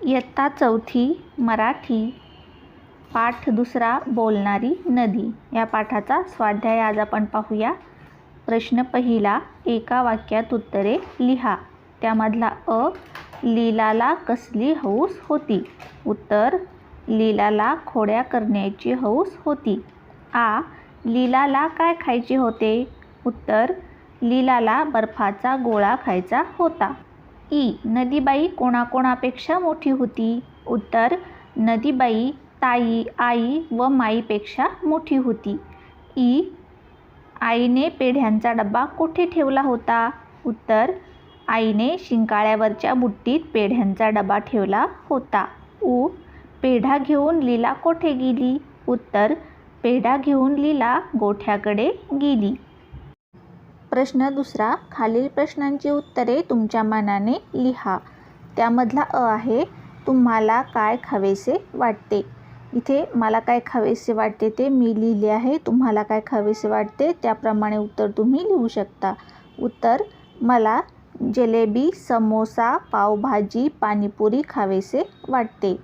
इयत्ता चौथी मराठी पाठ दुसरा बोलणारी नदी. या पाठाचा स्वाध्याय आज आपण पाहूया. प्रश्न पहिला एका वाक्यात उत्तरे लिहा. त्यामधला अ लीलाला कसली हौस होती? उत्तर लीलाला खोड्या करण्याची हौस होती. आ लीलाला काय खायचे होते? उत्तर लीलाला बर्फाचा गोळा खायचा होता. ई. नदीबाई कोणाकोणापेक्षा मोठी होती? उत्तर. नदीबाई ताई आई व माईपेक्षा मोठी होती. ई. आईने पेढ्यांचा डबा कुठे ठेवला होता? उत्तर. आईने शिंकाळ्यावरच्या बुट्टीत पेढ्यांचा डबा ठेवला होता. उ. पेढा घेऊन लीला कोठे गेली? उत्तर. पेढा घेऊन लीला गोठ्याकडे गेली. प्रश्न दुसरा खालील प्रश्नांची उत्तरे तुमच्या मनाने लिहा. त्यामधला अ आहे तुम्हाला काय खावेसे वाटते? इथे मला काय खावेसे वाटते ते मी लिहिले आहे तुम्हाला काय खावेसे वाटते त्याप्रमाणे उत्तर तुम्ही लिहू शकता. उत्तर मला जलेबी समोसा पावभाजी पाणीपुरी खावेसे वाटते.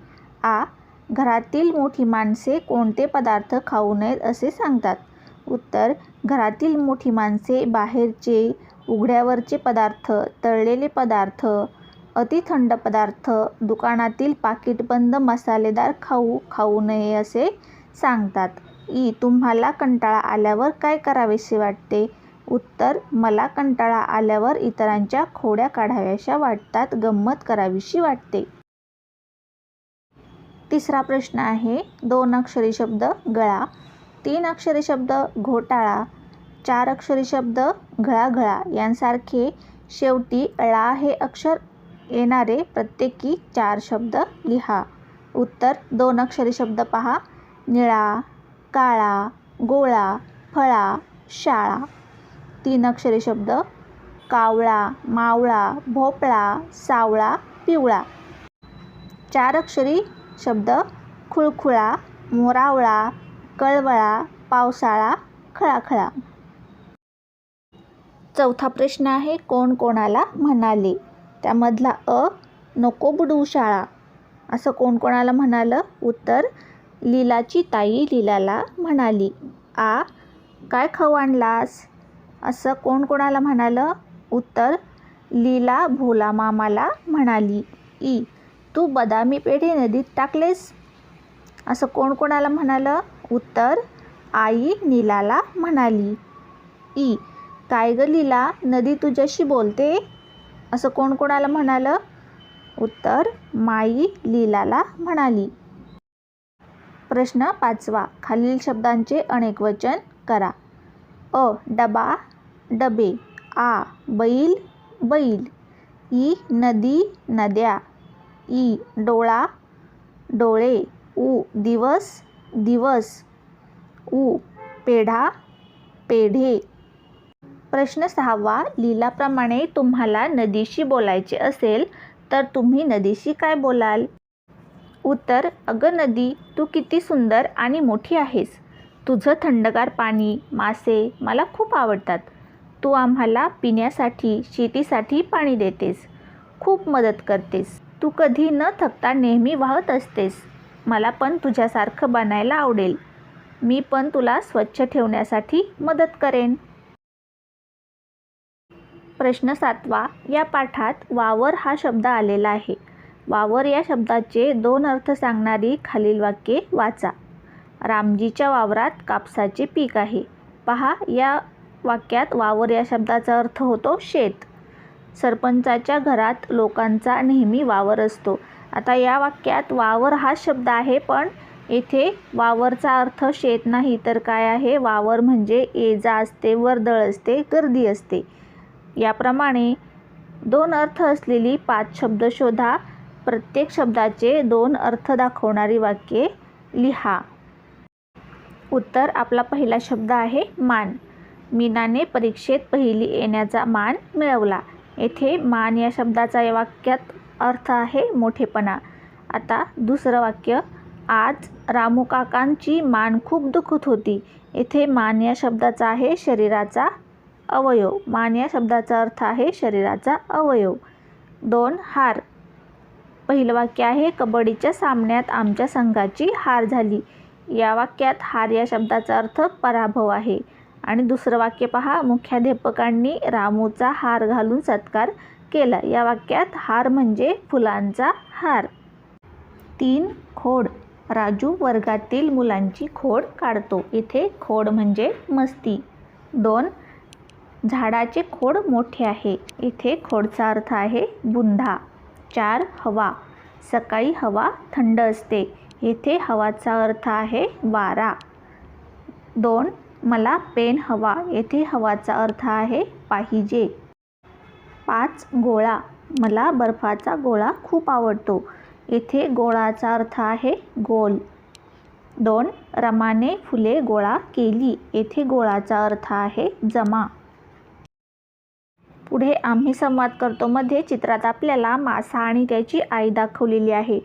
आ घरातील मोठी माणसे कोणते पदार्थ खाऊ नयेत असे सांगतात. उत्तर घरातील मोठी माणसे बाहेरचे उघड्यावरचे पदार्थ तळलेले पदार्थ अतिथंड पदार्थ दुकानातील पाकिटबंद मसालेदार खाऊ खाऊ नये असे सांगतात. ई तुम्हाला कंटाळा आल्यावर काय करावेसे वाटते? उत्तर मला कंटाळा आल्यावर इतरांच्या खोड्या काढाव्याशा वाटतात गंमत करावीशी वाटते. तिसरा प्रश्न आहे दोन अक्षरी शब्द गळा. तीन अक्षरी शब्द घोटाळा चार अक्षरी शब्द घळाघळा यांसारखे शेवटी ळा हे अक्षर येणारे प्रत्येकी चार शब्द लिहा. उत्तर दोन अक्षरी शब्द पहा. निळा काळा गोळा फळा शाळा. तीन अक्षरी शब्द कावळा मावळा भोपळा सावळा पिवळा. चार अक्षरी शब्द खुळखुळा मोरावळा कळवळा पावसाळा खळाखळा. चौथा प्रश्न आहे कोण कोणाला म्हणाले? त्यामधला अ नको बुडवू शाळा. असं कोण कोणाला म्हणालं? उत्तर लीलाची ताई लीलाला म्हणाली. आ काय खाऊ आणलास? असं कोण कोणाला म्हणालं? उत्तर लीला भोला मामाला म्हणाली. ई तू बदामी पेढे नदीत टाकलेस? असं कोण कोणाला म्हणालं? उत्तर आई नीलाला म्हणाली ई काय ग लीला नदी तुझ्याशी बोलते असं कोण कोणाला म्हणालं? उत्तर माई लीलाला म्हणाली. प्रश्न पाचवा. खालील शब्दांचे अनेक वचन करा. अ डबा डबे. आ बैल बैल. ई नदी नद्या. ई डोळा डोळे. उ दिवस दिवस उ पेढा पेढे. प्रश्न सहावा लीलाप्रमाणे तुम्हाला नदीशी बोलायचे असेल तर तुम्ही नदीशी काय बोलाल? उत्तर अगं नदी तू किती सुंदर आणि मोठी आहेस. तुझं थंडगार पाणी मासे मला खूप आवडतात. तू आम्हाला पिण्यासाठी शेतीसाठी पाणी देतेस. खूप मदत करतेस. तू कधी न थकता नेहमी वाहत असतेस. मला पण तुझ्यासारखं बनायला आवडेल. मी पण तुला स्वच्छ ठेवण्यासाठी मदत करेन. प्रश्न सातवा. या पाठात वावर हा शब्द आलेला आहे. वावर या शब्दाचे दोन अर्थ सांगणारी खालील वाक्ये वाचा. रामजीच्या वावरात कापसाचे पीक आहे. पहा या वाक्यात वावर या शब्दाचा अर्थ होतो शेत. सरपंचाच्या घरात लोकांचा नेहमी वावर असतो. आता या वाक्यात वावर हा शब्द आहे पण येथे वावरचा अर्थ शेत नाही. तर काय आहे? वावर म्हणजे ये जा असते वर्दळ असते गर्दी असते. याप्रमाणे दोन अर्थ असलेली पाच शब्द शोधा. प्रत्येक शब्दाचे दोन अर्थ दाखवणारी वाक्ये लिहा. उत्तर आपला पहिला शब्द आहे मान. मीनाने परीक्षेत पहिली येण्याचा मान मिळवला. येथे मान या शब्दाचा या वाक्यात अर्थ आहे मोठेपणा. आता दुसरं वाक्य आज रामू काकांची मान खूप दुखत होती. येथे मान या शब्दाचा आहे शरीराचा अवयव. मान या शब्दाचा अर्थ आहे शरीराचा अवयव. दोन हार. पहिलं वाक्य आहे कबड्डीच्या सामन्यात आमच्या संघाची हार झाली. या वाक्यात हार या शब्दाचा अर्थ पराभव आहे. आणि दुसरं वाक्य पहा मुख्याध्यापकांनी रामूचा हार घालून सत्कार केला. या वाक्यात हार म्हणजे फुलांचा हार. तीन खोड. राजू वर्गातील मुलांची खोड काढतो. इथे खोड म्हणजे मस्ती. दोन झाडाचे खोड मोठे आहे. इथे खोडचा अर्थ आहे बुंधा चार हवा. सकाळी हवा थंड असते. येथे हवाचा अर्थ आहे वारा. दोन मला पेन हवा. येथे हवाचा अर्थ आहे पाहिजे. पाच गोळा. मला बर्फाचा गोळा खूप आवडतो. येथे गोळाचा अर्थ आहे गोल. दोन रमाने फुले गोळा केली. येथे गोळाचा अर्थ आहे जमा. पुढे आम्ही संवाद करतो. मध्ये चित्रात आपल्याला मासा आणि त्याची आई दाखवलेली आहे.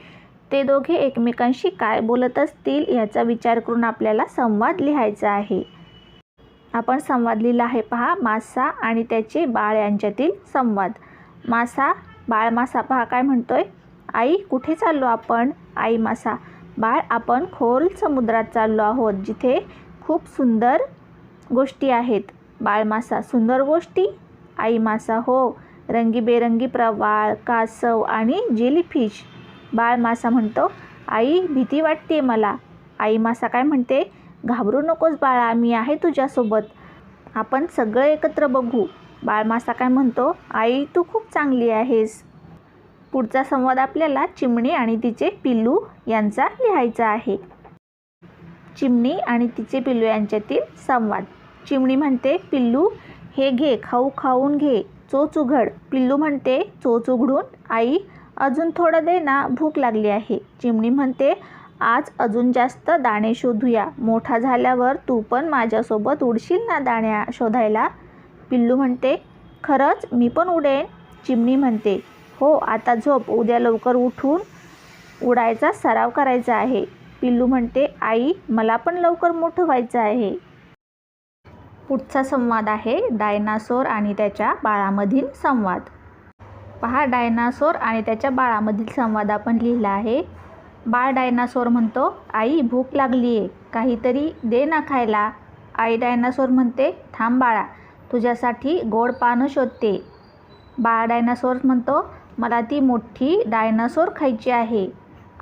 ते दोघे एकमेकांशी काय बोलत असतील याचा विचार करून आपल्याला संवाद लिहायचा आहे. आपण संवाद लिहिला आहे पहा मासा आणि त्याचे बाळ यांच्यातील संवाद. मासा बाळ मासा पहा काय म्हणतोय? आई कुठे चाललो आपण? आई मासा बाळ आपण खोल समुद्रात चाललो आहोत जिथे खूप सुंदर गोष्टी आहेत. बाळ मासा सुंदर गोष्टी? आई मासा हो. रंगीबेरंगी प्रवाळ कासव आणि जेलीफिश बाळ मासा म्हणतो आई भीती वाटते मला. आई मासा काय म्हणते? घाबरू नकोस बाळा मी आहे तुझ्यासोबत. आपण सगळं एकत्र बघू. बाळ मासा काय म्हणतो? आई तू खूप चांगली आहेस. पुढचा संवाद आपल्याला चिमणी आणि तिचे पिल्लू यांचा लिहायचा आहे. चिमणी आणि तिचे पिल्लू यांच्यातील संवाद. चिमणी म्हणते पिल्लू हे घे खाऊ खाऊन घे. चोच उघड. पिल्लू म्हणते चोच उघडून आई अजून थोडं दे ना भूक लागली आहे. चिमणी म्हणते आज अजून जास्त दाणे शोधूया. मोठा झाल्यावर तू पण माझ्यासोबत उडशील ना दाण्या शोधायला? पिल्लू म्हणते. खरंच मी पण उडेन चिमणी म्हणते. हो आता झोप. उद्या लवकर उठून उडायचा सराव करायचा आहे. पिल्लू म्हणते आई मला पण लवकर मोठं व्हायचं आहे. पुढचा संवाद आहे डायनासोर आणि त्याच्या बाळामधील संवाद. पहा डायनासोर आणि त्याच्या बाळामधील संवाद आपण लिहिला आहे. बाळ डायनासोर म्हणतो आई भूक लागली आहे काहीतरी दे ना खायला. आई डायनासोर म्हणते थांब बाळा तुझ्यासाठी गोड पानं शोधते. बाळ डायनासोर म्हणतो मला ती मोठी डायनासोर खायची आहे.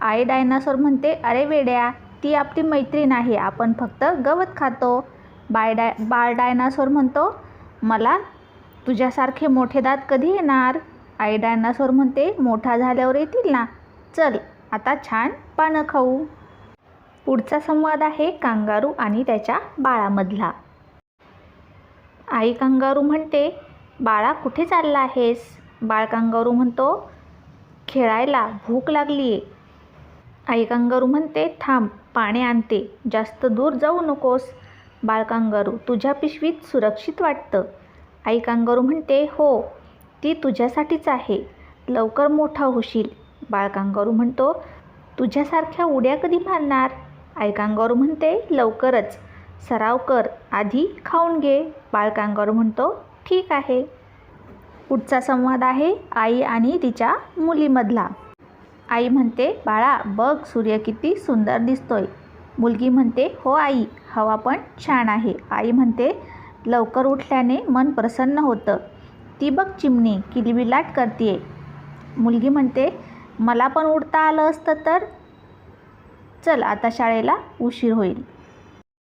आई डायनासोर म्हणते अरे वेड्या ती आपली मैत्रीण आहे आपण फक्त गवत खातो. बाय डाय बाळ डायनासोर म्हणतो मला तुझ्यासारखे मोठे दात कधी येणार? आई डायनासोर म्हणते मोठा झाल्यावर येतील ना चल. आता छान पानं खाऊ. पुढचा संवाद आहे कांगारू आणि त्याच्या बाळामधला. आई कांगारू म्हणते बाळा कुठे चालला आहेस? बाळ कांगारू म्हणतो खेळायला भूक लागली आहे आई कांगारू म्हणते थांब पाणी आणते जास्त दूर जाऊ नकोस. बाळ कांगारू तुझ्या पिशवीत सुरक्षित वाटतं. आई कांगारू म्हणते हो ती तुझ्यासाठीच आहे लवकर मोठा होशील. बाळ कांगारू म्हणतो तुझ्यासारख्या उड्या कधी मारणार? आई कांगारू म्हणते लवकरच. सराव कर आधी खाऊन घे. बाळ कांगारू म्हणतो ठीक आहे. पुढचा संवाद आहे आई आणि तिच्या मुलीमधला. आई म्हणते बाळा बघ सूर्य किती सुंदर दिसतोय. मुलगी म्हणते हो आई हवा पण छान आहे. आई म्हणते लवकर उठल्याने मन प्रसन्न होतं. ती बघ चिमणी किलबिलाट करते मुलगी म्हणते मला पण उडता आलं असतं तर? चल आता शाळेला उशीर होईल.